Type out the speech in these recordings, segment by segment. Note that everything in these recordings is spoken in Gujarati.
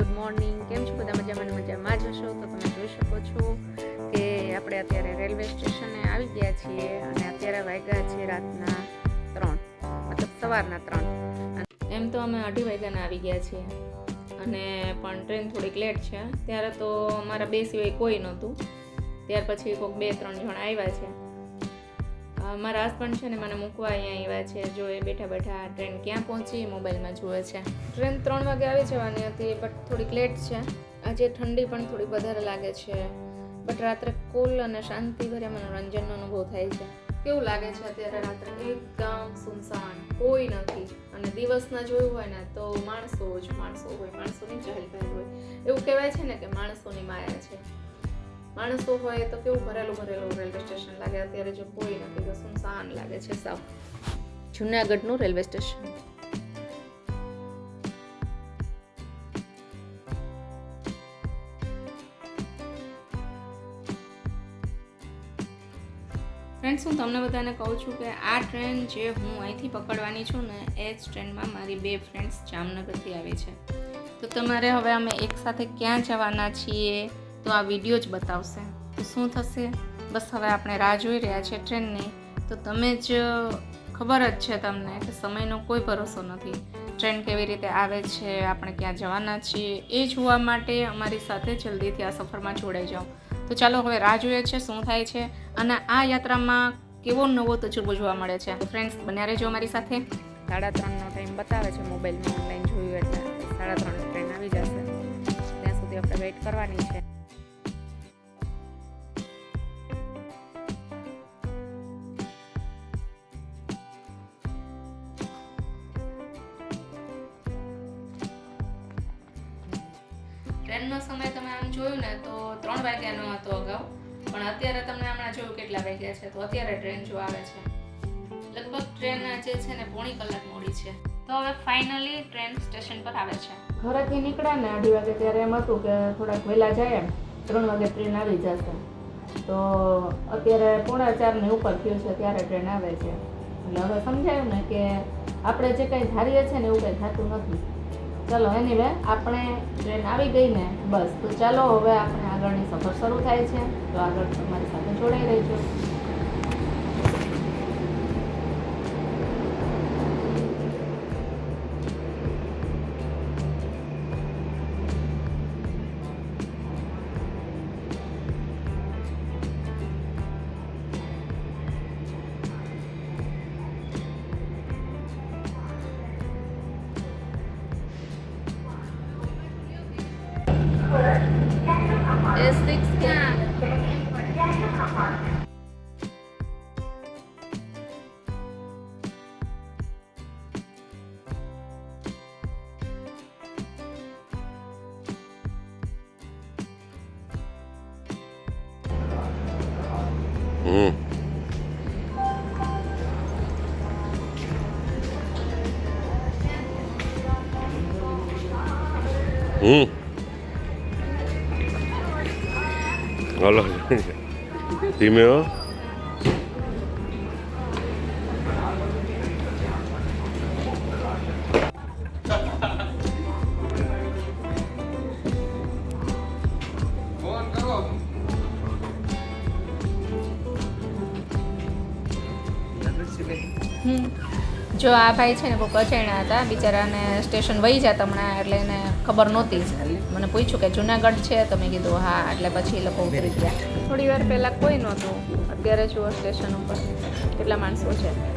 Good morning. કેમ છો બધા મજામાં મજામાં જ તો તમે જોઈ શકો છો કે આપણે અત્યારે રેલવે સ્ટેશને આવી ગયા છીએ અને અત્યારે વાગ્યા છે રાતના ત્રણ, મતલબ સવારના ત્રણ. એમ તો અમે અઢી વાગ્યાના આવી ગયા છીએ. અને પણ ટ્રેન થોડીક લેટ છે. ત્યારે તો અમારા બે સિવાય કોઈ નહોતું. ત્યાર પછી કોઈક બે ત્રણ જણ આવ્યા છે. મારા હસબન્ડ છે ને મને મૂકવા અહીંયા આવ્યા છે. જો એ બેઠા બેઠા ટ્રેન ક્યાં પહોંચી મોબાઈલમાં જુએ છે. ટ્રેન ત્રણ વાગે આવી જવાની હતી બટ થોડીક લેટ છે. આજે ઠંડી પણ થોડીક વધારે લાગે છે. બટ રાત્રે કુલ અને શાંતિભર્યા મનોરંજનનો અનુભવ થાય છે. કેવું લાગે છે અત્યારે રાત્રે? એકદમ સુનસાન. કોઈ નથી. અને દિવસના જોયું હોય ને, તો માણસો જ માણસો હોય. માણસોની ચહેલ પહેલ હોય. એવું કહેવાય છે ને કે માણસોની માયા છે. માણસો હોય તો કેવું ભરેલું ભરેલું રેલવે સ્ટેશન લાગે, અત્યારે જો કોઈ નથી તો સુનસાન લાગે છે સાવ. જુનાગઢનું રેલવે સ્ટેશન ફ્રેન્ડ્સ હું તમને બધાને કહું છું કે આ ટ્રેન જે હું અહીંથી પકડવાની છું ને, એ જ ટ્રેનમાં મારી બે ફ્રેન્ડ્સ જામનગરથી આવી છે. તો તમારે હવે અમે એકસાથે ક્યાં જવાના છીએ? તો આ વીડિયો જ બતાવશે. તો શું થશે? બસ હવે આપણે રાહ જોઈ રહ્યા છીએ ટ્રેનની. તો તમે જ ખબર જ છે તમને કે સમયનો કોઈ ભરોસો નથી. ટ્રેન કેવી રીતે આવે છે, આપણે ક્યાં જવાના છીએ, એ જોવા માટે અમારી સાથે જલ્દીથી આ સફરમાં જોડાઈ જાઓ. તો ચાલો હવે રાહ જોઈએ છે શું થાય છે અને આ યાત્રામાં કેવો નવો તજુર્બો જોવા મળે છે. ફ્રેન્ડ્સ, બન્યા રહેજો અમારી સાથે. સાડા ત્રણનો ટાઈમ બતાવે છે મોબાઈલમાં ઓનલાઈન જોયું એટલે સાડા ત્રણ ટ્રેન આવી જશે. ત્યાં સુધી આપણે વેઇટ કરવાની છે. ટ્રેનનો સમય તમે આમ જોયું ને તો ત્રણ વાગ્યાનો હતો અગાઉ. પણ અત્યારે તમને હમણાં જોયું કેટલા વાગ્યા છે, તો અત્યારે ટ્રેન જો આવે છે. લગભગ ટ્રેન જે છે ને પોણી કલાક મોડી છે. તો હવે ફાઇનલી ટ્રેન સ્ટેશન પર આવે છે. ઘરેથી નીકળ્યા ને અઢી વાગે ત્યારે એમ હતું કે થોડાક વહેલા જાય એમ. ત્રણ વાગે ટ્રેન આવી જશે. તો અત્યારે પોણા ચારની ઉપર થયું છે, ત્યારે ટ્રેન આવે છે. એટલે હવે સમજાયું ને કે આપણે જે કંઈ ધારીએ છીએ ને એવું કંઈ થતું નથી. ચલો એની વે આપણે ટ્રેન આવી ગઈ ને, બસ. તો ચાલો, હવે આપણે આગળની સફર શરૂ થાય છે. તો આગળ તમારી સાથે જોડાઈ રહીજો હમ. જો આ ભાઈ છે ને કોઈ કચેણા હતા, બિચારાને સ્ટેશન વહી જતા હમણાં, એટલે એને ખબર નહોતી. મને પૂછ્યું કે જુનાગઢ છે? તો મેં કીધું, હા. એટલે પછી એ લોકો ઉતરી ગયા. થોડી વાર પહેલાં કોઈ નહોતું. અત્યારે જુઓ સ્ટેશન ઉપર કેટલા માણસો છે.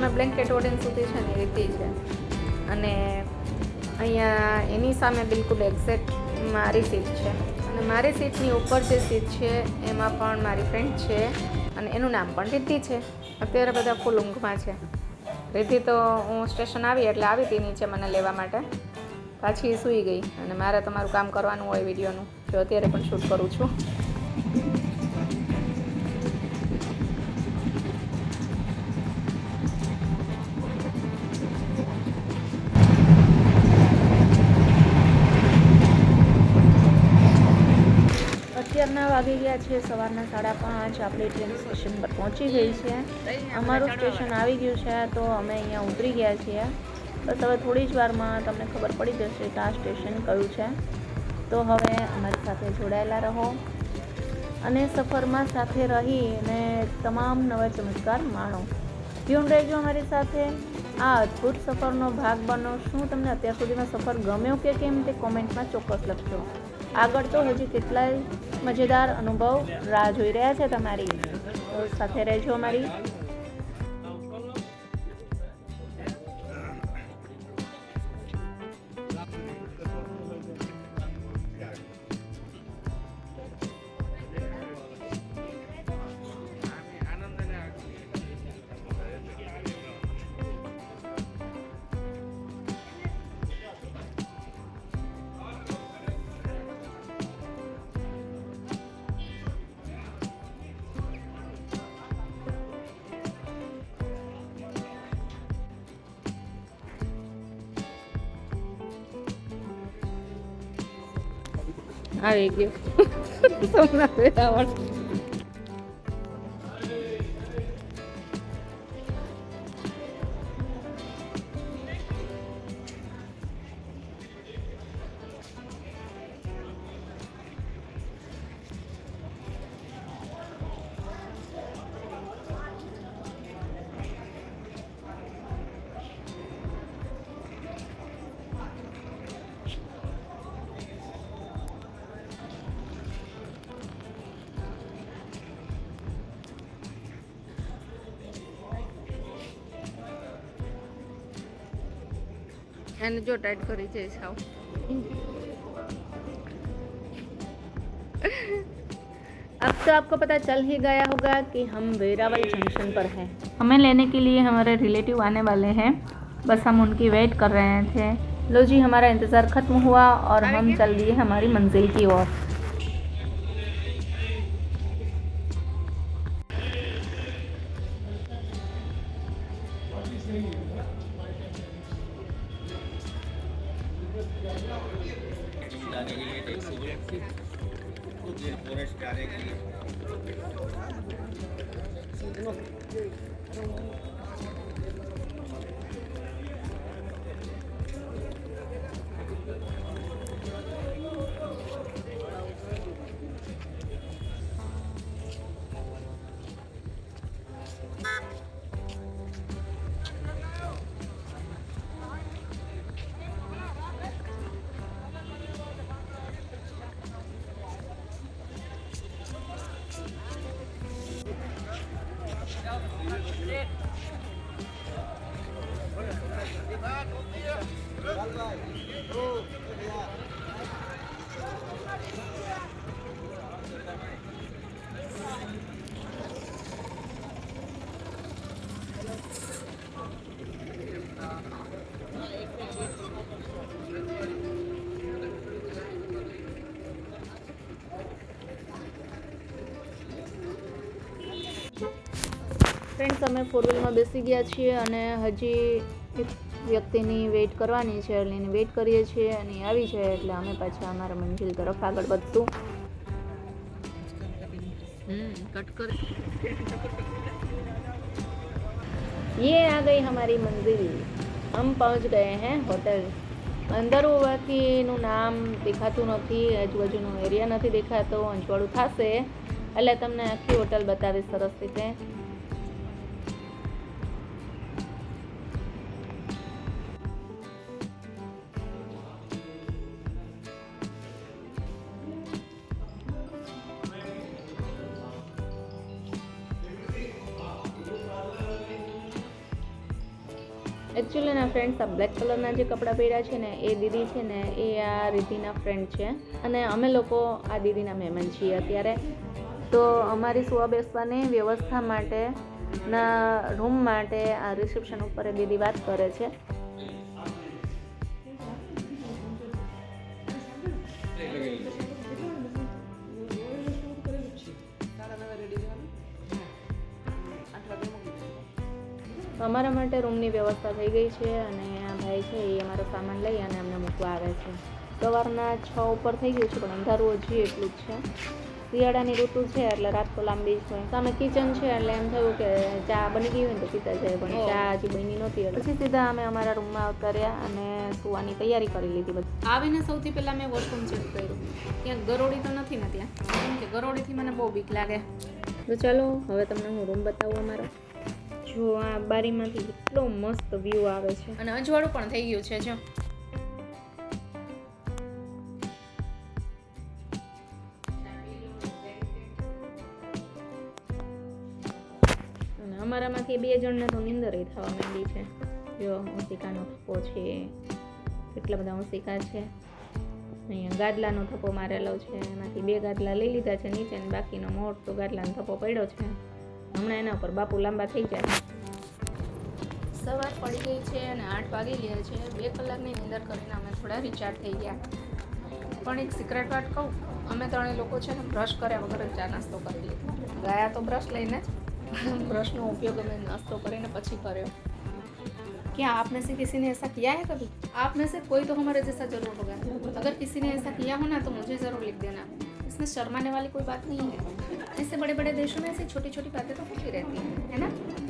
સામે બ્લેન્કેટ ઓડીને સુધી છે ને રીતિ છે. અને અહીંયા એની સામે બિલકુલ એક્ઝેક્ટ મારી સીટ છે. અને મારી સીટની ઉપર જે સીટ છે, એમાં પણ મારી ફ્રેન્ડ છે અને એનું નામ પણ રિદ્ધિ છે. અત્યારે બધા ફૂલ ઊંઘમાં છે. રિદ્ધિ તો હું સ્ટેશન આવી એટલે આવી હતી નીચે મને લેવા માટે. પાછી સૂઈ ગઈ અને મારે તમારું કામ કરવાનું હોય વિડીયોનું. જો અત્યારે પણ શૂટ કરું છું. વાગી ગયા છે. સવારના સાડા પાંચ આપણે ટ્રેન સ્ટેશન પર પહોંચી ગઈ છે અમારું સ્ટેશન આવી ગયું છે, તો અમે અહીંયા ઉતરી ગયા છીએ. બસ હવે થોડી જ વારમાં તમને ખબર પડી જશે કે આ સ્ટેશન કયું છે. તો હવે અમારી સાથે જોડાયેલા રહો અને સફરમાં સાથે રહી અને તમામ નવા ચમત્કાર માણો. ટ્યુન રહેજો અમારી સાથે. આ અદ્ભુત સફરનો ભાગ બનો. શું તમને અત્યાર સુધીમાં સફર ગમ્યો કે કેમ તે કોમેન્ટમાં ચોક્કસ લખજો. આગળ તો હજી કેટલાય મજેદાર અનુભવ રાહ જોઈ રહ્યા છે તમારી સાથે રહેજો અમારી આવી ગયું સોમનાથ વેરાવળ એને જો ટાઈટ કરી છે સાવ अब तो आपको पता चल ही गया होगा कि हम वेरावल जंक्शन पर हैं हमें लेने के लिए हमारे रिलेटिव आने वाले हैं बस हम उनकी वेट कर रहे थे लो जी हमारा इंतज़ार ख़त्म हुआ और हम चल दिए हमारी मंजिल की ओर ફ્રેન્ડ્સ અમે ફોર વ્હીલમાં બેસી ગયા છીએ અને હજી એક વ્યક્તિની વેઇટ કરવાની છે એટલે એની વેઇટ કરીએ છીએ અને એ આવી જાય એટલે અમે પાછા અમારા મંજિલ તરફ આગળ વધશું હમ કટ કર ये आ गई हमारी मंजिल हम पहुंच गए हैं હોટલ અંદર હોવાથી એનું નામ દેખાતું નથી આજુબાજુનો એરિયા નથી દેખાતો અંજવાળું થશે એટલે તમને આખી હોટલ બતાવીશ સરસ રીતે ફ્રેન્ડ્સ આ બ્લેક કલરના જે કપડાં પહેર્યા છે ને, એ દીદી છે ને, એ આ રીતિના ફ્રેન્ડ છે. અને અમે લોકો આ દીદીના મહેમાન છીએ અત્યારે. તો અમારી સુવા બેસવાની વ્યવસ્થા માટે ના રૂમ માટે આ રિસેપ્શન ઉપર એ દીદી વાત કરે છે. અમારા માટે રૂમની વ્યવસ્થા થઈ ગઈ છે અને આ ભાઈ છે એ અમારો સામાન લઈ અને અમને મૂકવા આવે છે. સવારના છ ઉપર થઈ ગયું છે પણ અંધારું હજી એટલું જ છે. શિયાળાની ઋતુ છે એટલે રાત તો લાંબી જ હોય. સામે કિચન છે એટલે એમ થયું કે ચા બની ગઈ હોય ને તો પીતા જાય પણ ચા હજી બની નહોતી પછી સીધા અમે અમારા રૂમમાં આવતા રહ્યા અને સુવાની તૈયારી કરી લીધી બધી. આવીને સૌથી પહેલાં મેં વોશરૂમ ચેક કર્યું. ત્યાં ગરોળી તો નથી ને ત્યાં? કેમ કે ગરોળીથી મને બહુ બીક લાગે. તો ચાલો હવે તમને હું રૂમ બતાવું અમારો. જો આ બારીમાંથી એટલો મસ્ત વ્યૂ આવે છે. અને અજવાળું પણ થઈ ગયું છે, જો. અમારામાંથી બે જણને તો નિંદર થવા માંડી છે. જો, ઓશિકાનો થપ્પો છે. કેટલા બધા ઓશિકા છે. અહીંયા ગાદલાનો થપ્પો મારેલો છે. એમાંથી બે ગાદલા લઈ લીધા છે, નીચે અને બાકીનો મોટો ગાદલાનો થપ્પો પડ્યો છે. હમણાં એના ઉપર બાપુ લાંબા થઈ જાય સવાર પડી ગઈ છે અને આઠ વાગી ગયા છે બે કલાકની નિંદર કરીને અમે થોડા રિચાર્જ થઈ ગયા પણ એક સિક્રેટ વાત કહું અમે ત્રણેય લોકો છે ને બ્રશ કર્યા વગર જ ચા નાસ્તો કરી લીધો ગયા તો બ્રશ લઈને જ બ્રશનો ઉપયોગ અમે નાસ્તો કરીને પછી કર્યો क्या आप में से किसी ने ऐसा किया है कभी आप में से कोई तो हमारे जैसा जरूर होगा अगर किसी ने ऐसा किया हो ना तो मुझे ज़रूर लिख देना इसमें शर्माने वाली कोई बात नहीं है ऐसे बड़े बड़े देशों में ऐसी छोटी छोटी बातें तो होती रहती हैं है ना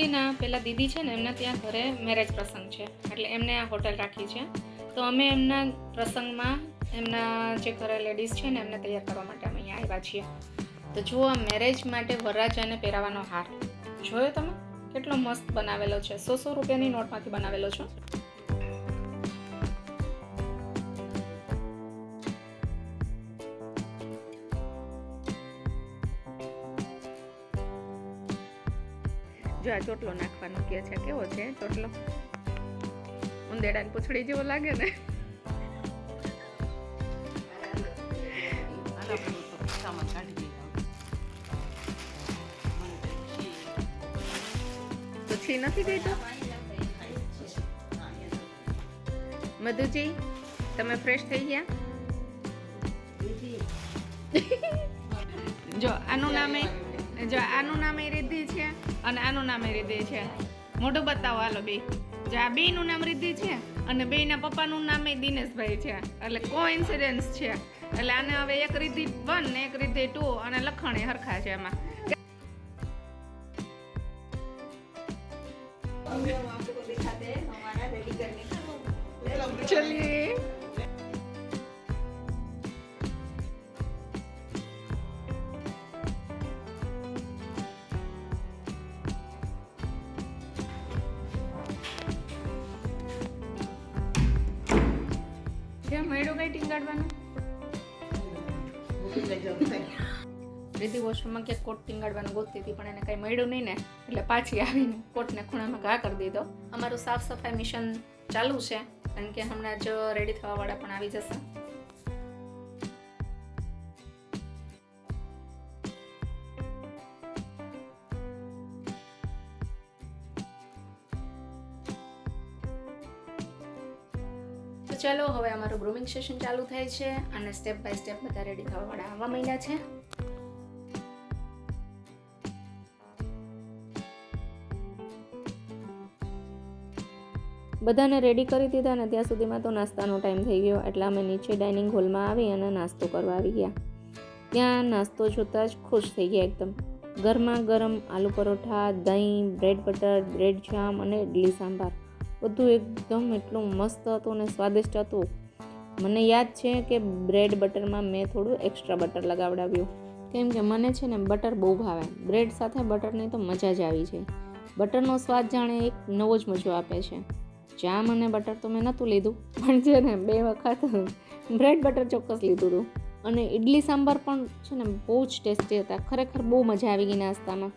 એકચ્યુઅલી ના પેલા દીદી છે ને, એમના ત્યાં ઘરે મેરેજ પ્રસંગ છે. એટલે એમને આ હોટલ રાખી છે. તો અમે એમના પ્રસંગમાં એમના જે ઘરે લેડીઝ છે ને, એમને તૈયાર કરવા માટે અમે અહીંયા આવ્યા છીએ. તો જુઓ આ મેરેજ માટે વરરાજાને પહેરાવાનો હાર. જોયો તમે? કેટલો મસ્ત બનાવેલો છે. સો સો રૂપિયાની નોટમાંથી બનાવેલો છે. આ ચોટલો નાખવાનો કે છે, કેવો છે ચોટલો? ઉંદેડાની પૂછડી જેવો લાગે ને? નથી ગઈ તો? મધુજી, તમે ફ્રેશ થઈ ગયા? જો આનું નામે, જો આનું નામે છે અને આનું નામ રીધી છે. મોઢું બતાવો, હાલો બે. જો આ બેનું નામ રિદ્ધિ છે અને બેના પપ્પાનું નામ દિનેશભાઈ છે. એટલે કો ઇન્સિડન્સ છે. એટલે આને હવે એક રિદ્ધિ વન ને એક રિદ્ધિ ટુ અને લખણ એ હરખા છે એમાં. ટીંગાડવાનું રીધી વોશરૂમમાં ક્યાંક કોટ ટીંગાડવાનું ગોતતી હતી પણ એને કંઈ મળ્યું નહીં ને એટલે પાછી આવીને કોટને ખૂણામાં ઘા કરી દીધો. અમારું સાફ સફાઈ મિશન ચાલુ છે કારણ કે હમણાં જ રેડી થવાવાળા પણ આવી જશે. હવે અમારું ગ્રુમિંગ સેશન ચાલુ થાય છે અને સ્ટેપ બાય સ્ટેપ બધા રેડી થવાવાળા આવવા માંડ્યા છે. બધાને રેડી કરી દીધા અને ત્યાં સુધીમાં તો નાસ્તાનો ટાઈમ થઈ ગયો. એટલે અમે નીચે ડાઇનિંગ હોલમાં આવી અને નાસ્તો કરવા આવી ગયા. ત્યાં નાસ્તો જોતાં જ ખુશ થઈ ગયા એકદમ. ગરમા ગરમ આલુ પરોઠા, દહીં બ્રેડ બટર બ્રેડ જામ અને ઇડલી સાંભાર. બધું એકદમ એટલું મસ્ત હતું અને સ્વાદિષ્ટ હતું. મને યાદ છે કે બ્રેડ બટરમાં મેં થોડું એક્સ્ટ્રા બટર લગાવડાવ્યું. કેમ કે મને છે ને બટર બહુ ભાવે. બ્રેડ સાથે બટરની તો મજા જ આવી છે બટરનો સ્વાદ જાણે એક નવો જ મજો આપે છે. જામ અને બટર તો મેં નહોતું લીધું, પણ છે ને બે વખત બ્રેડ બટર ચોક્કસ લીધું હતું. અને ઇડલી સાંભાર પણ છે ને બહુ જ ટેસ્ટી હતા. ખરેખર બહુ મજા આવી ગઈ નાસ્તામાં.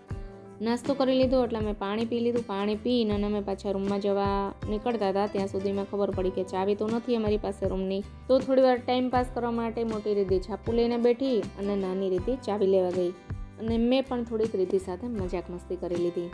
નાસ્તો કરી લીધો એટલે અમે પાણી પી લીધું. પાણી પીને અને અમે પાછા રૂમમાં જવા નીકળતા હતા. ત્યાં સુધીમાં ખબર પડી કે ચાવી તો નથી અમારી પાસે રૂમની. તો થોડી વાર ટાઈમ પાસ કરવા માટે મોટી રીતે છાપુ લઈને બેઠી અને નાની રીતે ચાવી લેવા ગઈ. અને મેં પણ થોડીક રીતિ સાથે મજાક મસ્તી કરી લીધી.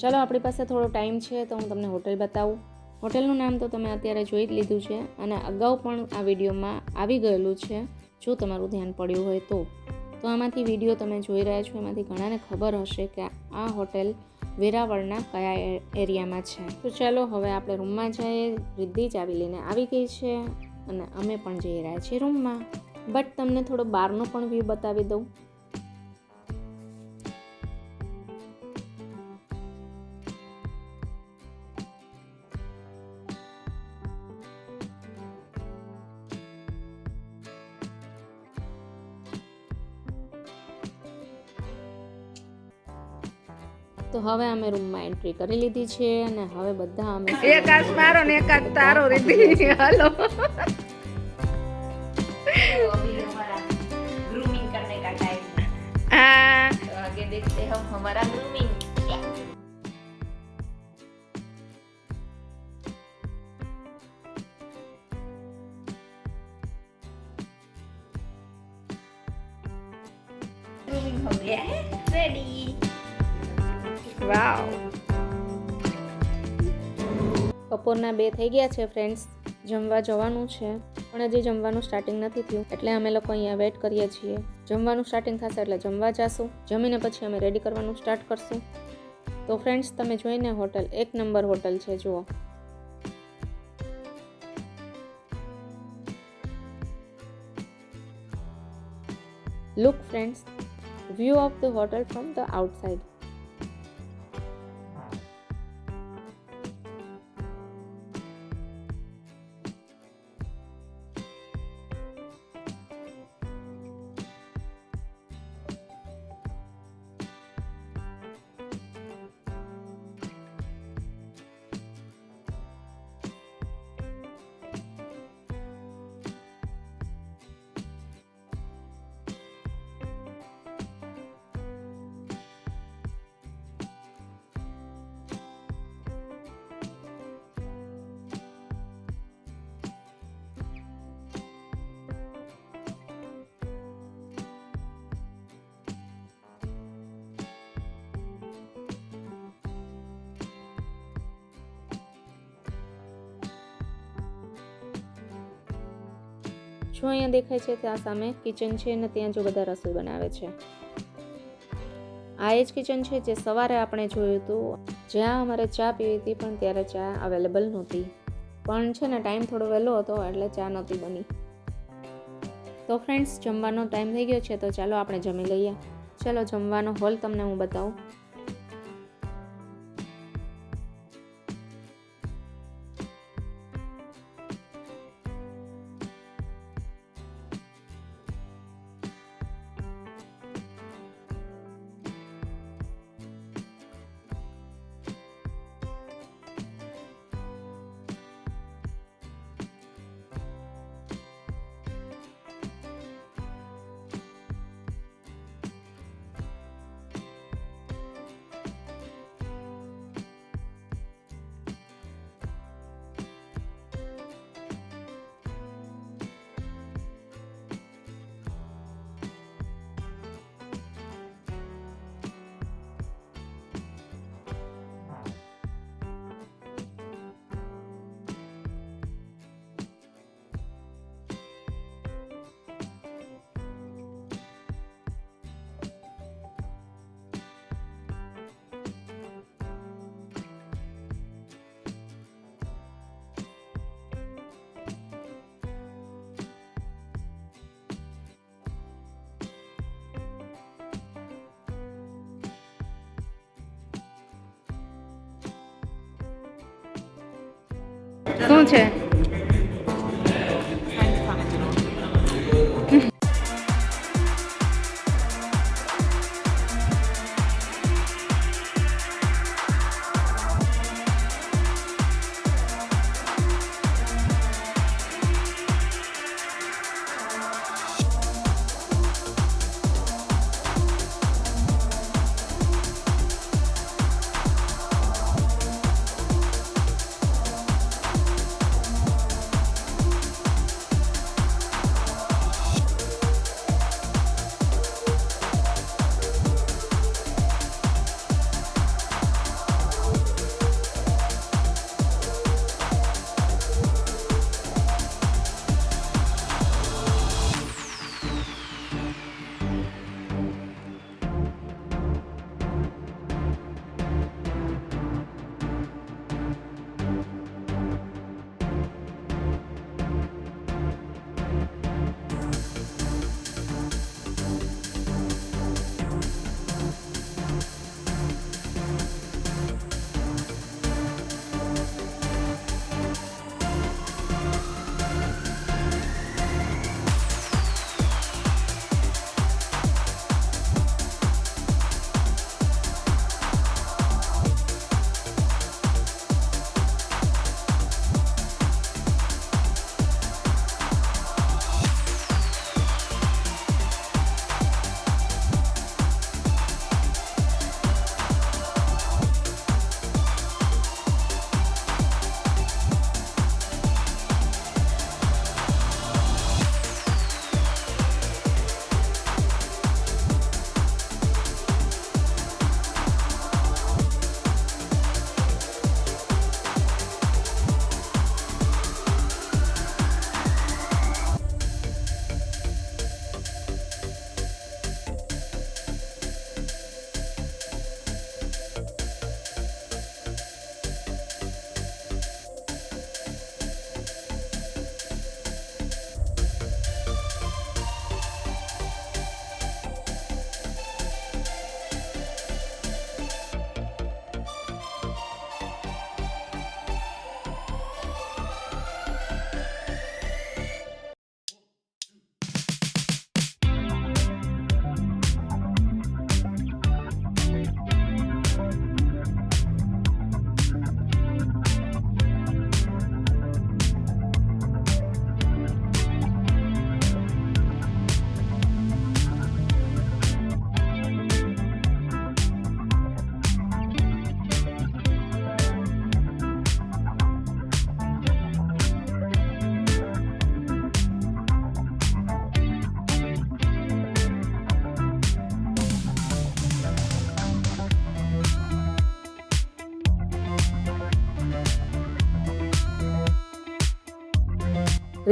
ચાલો, આપણી પાસે થોડો ટાઈમ છે તો હું તમને હોટેલ બતાવું. હોટેલનું નામ તો તમે અત્યારે જોઈ જ લીધું છે અને અગાઉ પણ આ વિડીયોમાં આવી ગયેલું છે. જો તમારું ધ્યાન પડ્યું હોય તો. તો આમાંથી વીડિયો તમે જોઈ રહ્યા છો, એમાંથી ઘણાને ખબર હશે કે આ હોટેલ વેરાવળના કયા એરિયામાં છે. તો ચાલો, હવે આપણે રૂમમાં જઈએ. રિદ્ધિ ચાવી લઈને આવી ગઈ છે અને અમે પણ જઈ રહ્યા છીએ રૂમમાં. બટ તમને થોડો બહારનો પણ વ્યૂ બતાવી દઉં. હવે અમે રૂમમાં એન્ટ્રી કરી લીધી છે અને હવે બધા અમે એક હાથ મારો ને એક હાથ તારો રીધી હાલો अभी हमारा ग्रूमिंग करने का टाइम है હા तो आगे देखते हैं हम हमारा બપોરના બે થઈ ગયા છે ફ્રેન્ડ્સ, જમવા જવાનું છે. પણ હજી જમવાનું સ્ટાર્ટિંગ નથી થયું, એટલે અમે લોકો અહીંયા વેટ કરીએ છીએ. જમવાનું સ્ટાર્ટિંગ થશે એટલે જમવા જાશું. જમીને પછી અમે રેડી કરવાનું સ્ટાર્ટ કરશું. તો ફ્રેન્ડ્સ, તમે જોઈને હોટલ, એક નંબર હોટલ છે, જુઓ. Look friends view of the hotel from the outside જો અહીંયા દેખાય છે ત્યાં સામે? કિચન છે અને ત્યાં જો બધા રસોઈ બનાવે છે. આ એ જ કિચન છે જે સવારે આપણે જોયું હતું. જ્યાં અમારે ચા પીવી હતી પણ ત્યારે ચા અવેલેબલ નહોતી. પણ છે ને ટાઈમ થોડો વહેલો હતો એટલે ચા નહોતી બની. તો ફ્રેન્ડ્સ જમવાનો ટાઈમ થઈ ગયો છે તો ચાલો આપણે જમી લઈએ. ચાલો, જમવાનો હોલ તમને હું બતાવું. શું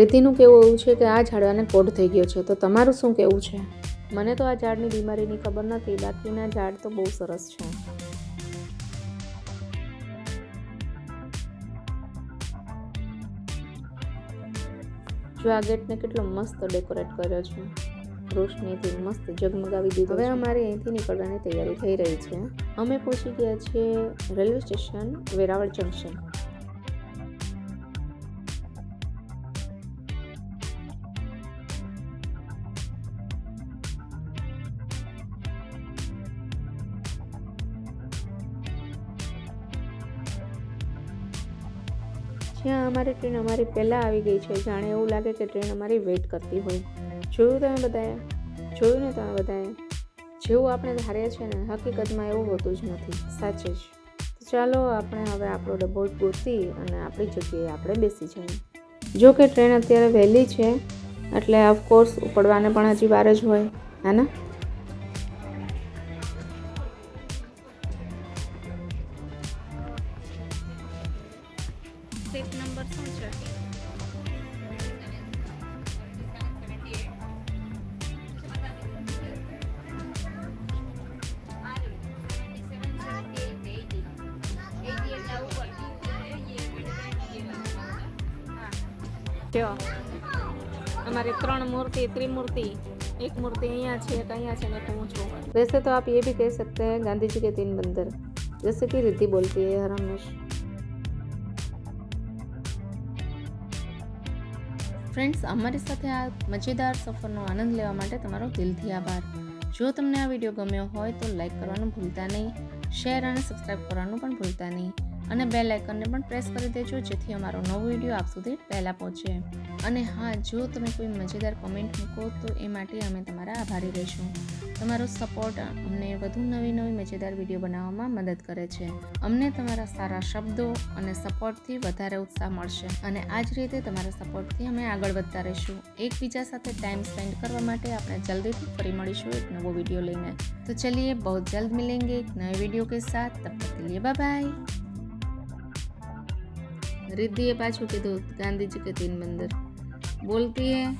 રીતિનું કેવું એવું છે કે આ ઝાડવાને કોઢ થઈ ગયો છે? તો તમારું શું કેવું છે? મને તો આ ઝાડની બીમારીની ખબર નથી બાકીના ઝાડ તો બહુ સરસ છે. જો આ ગેટને કેટલો મસ્ત ડેકોરેટ કર્યો છે. રોશનીથી મસ્ત ઝગમગાવી દીધું હવે અમારે અહીંથી નીકળવાની તૈયારી થઈ રહી છે. અમે પહોંચી ગયા છીએ રેલવે સ્ટેશન વેરાવળ જંકશન. અમારી ટ્રેન અમારી પહેલાં આવી ગઈ છે. જાણે એવું લાગે કે ટ્રેન અમારી વેઇટ કરતી હોય. જોયું તમે બધાએ? જોયું ને તમે બધાએ? જેવું આપણે ધાર્યા છે ને, હકીકતમાં એવું હોતું જ નથી. સાચે જ. ચાલો આપણે હવે આપણો ડબ્બો ગોતી અને આપણી જગ્યાએ આપણે બેસી જઈએ. જો કે ટ્રેન અત્યારે વહેલી છે, એટલે ઓફકોર્સ ઉપડવાને પણ હજી વાર જ હોય. હે ને? એક મૂર્તિ અહીંયા છે એક અહીંયા છે ને એક હું છું वैसे तो आप ये भी कह सकते हैं गांधी जी के तीन बंदर जैसे कि रिद्धि बोलती है हर हमेश ફ્રેન્ડ્સ અમારી સાથે આ મજેદાર સફરનો આનંદ લેવા માટે તમારો દિલથી આભાર જો તમને આ વિડીયો ગમ્યો હોય તો લાઈક કરવાનું ભૂલતા નહીં શેર અને સબસ્ક્રાઈબ કરવાનું પણ ભૂલતા નહીં અને બે લાઇકનને પણ પ્રેસ કરી દેજો, જેથી અમારો નવો વીડિયો આપ સુધી પહેલાં પહોંચે. અને હા, જો તમે કોઈ મજેદાર કોમેન્ટ મૂકો, તો એ માટે અમે તમારા આભારી રહીશું. તમારો સપોર્ટ અમને વધુ નવી નવી મજેદાર વીડિયો બનાવવામાં મદદ કરે છે. અમને તમારા સારા શબ્દો અને સપોર્ટથી વધારે ઉત્સાહ મળશે. અને આ જ રીતે તમારા સપોર્ટથી અમે આગળ વધતા રહીશું. એકબીજા સાથે ટાઈમ સ્પેન્ડ કરવા માટે આપણે જલ્દીથી ફરી મળીશું એક નવો વીડિયો લઈને. તો ચલીએ, બહુ જલ્દ મિલેંગે એક નए वीडियो के साथ तब तक के रिद्धि ये पाछू तो गांधी जी के तीन बंदर। बोलती है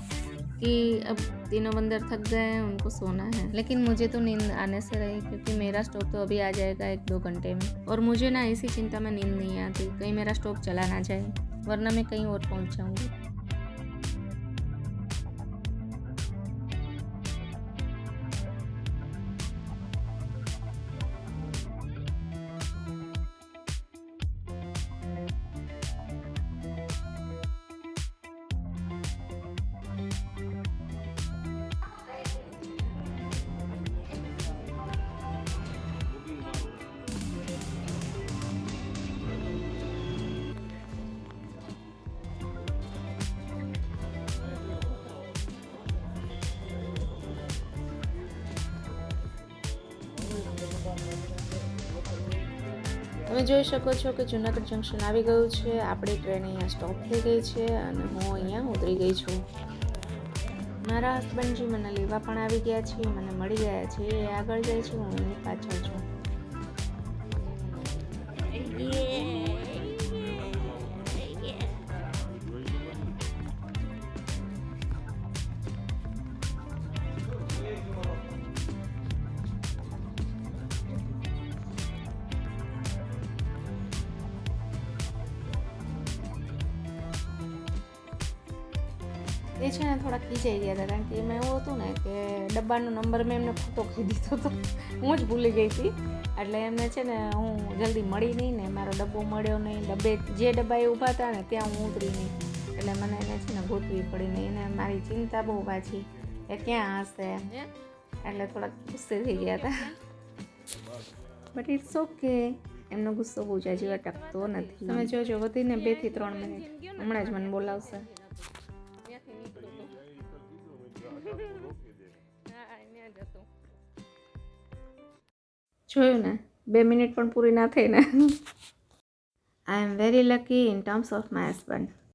कि अब तीनों बंदर थक गए हैं, उनको सोना है। लेकिन मुझे तो नींद आने से रही, क्योंकि मेरा स्टॉप तो अभी आ जाएगा एक दो घंटे में। और मुझे ना इसी चिंता में नींद नहीं आती, कहीं मेरा स्टॉप चला ना जाए, वरना मैं कहीं और पहुँच जाऊँगी। તમે જોઈ શકો છો કે જુનાગઢ જંકશન આવી ગયું છે. આપણી ટ્રેન અહીંયા સ્ટોપ થઈ ગઈ છે અને હું અહીંયા ઉતરી ગઈ છું. મારા હસબન્ડજી મને લેવા પણ આવી ગયા છે, મને મળી ગયા છે. એ આગળ જાય છે, હું એની પાછળ છું. એ છે ને થોડા ખીચાઈ ગયા હતા કારણ કે એમાં એવું હતું ને કે ડબ્બાનો નંબર મેં એમને ખોટો કહી દીધો હતો. હું જ ભૂલી ગઈ હતી. એટલે એમને છે ને હું જલ્દી મળી નહીં ને મારો ડબ્બો મળ્યો નહીં. ડબ્બે જે ડબ્બા એ ઊભા હતા ને ત્યાં હું ઉતરી નહીં. એટલે મને એને છે ને ગોતવી પડી નહીં એને મારી ચિંતા બહુ પાછી એ ક્યાં હશે એટલે થોડાક ગુસ્સે થઈ ગયા હતા. બટ ઇટ્સ ઓકે એમનો ગુસ્સો બહુ જાજી અટકતો ટકતો નથી. તમે જોજો વધીને બેથી ત્રણ મિનિટ. હમણાં જ મને બોલાવશે. જોયું ને, બે મિનિટ પણ પૂરી ના થઈ ને. I am very lucky in terms of my husband